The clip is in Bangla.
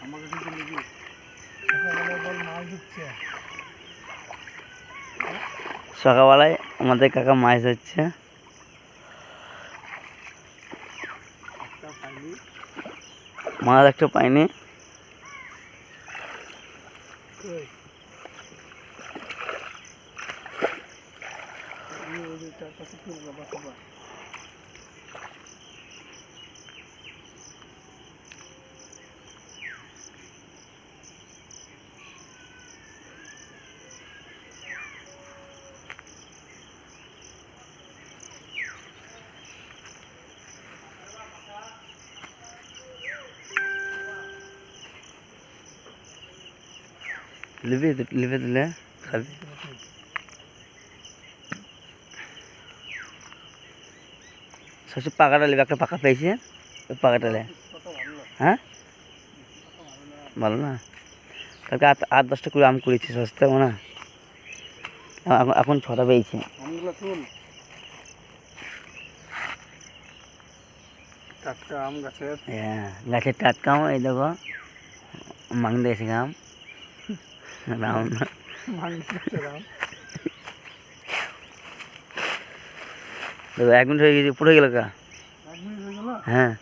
আমাকে কিন্তু মাছ দিচ্ছে সকালবেলায় আমাদের কাকা মাছ ধরছে। মাছ একটা পাইনি। কই এই ওই যে তার কাছে কি বাবা বাবা লিবি লিবি দিলে খাবি সবচেয়ে পাকাটা লিবি একটা পাকা পেয়েছি ওই পাকাটা লে কত ভালো না হ্যাঁ ভালো না কালকে আট আট দশটা করে আম করেছি সস্তা না এখন এখন ছটা পেয়েছি আমগুলো তুল টাটকা আম গাছের হ্যাঁ গাছের টাটকা আম এই দেখো মাং দিয়েছি আম রাউন্ড এক মিনিট হয়ে গেছে পুরো গেল কা? হ্যাঁ।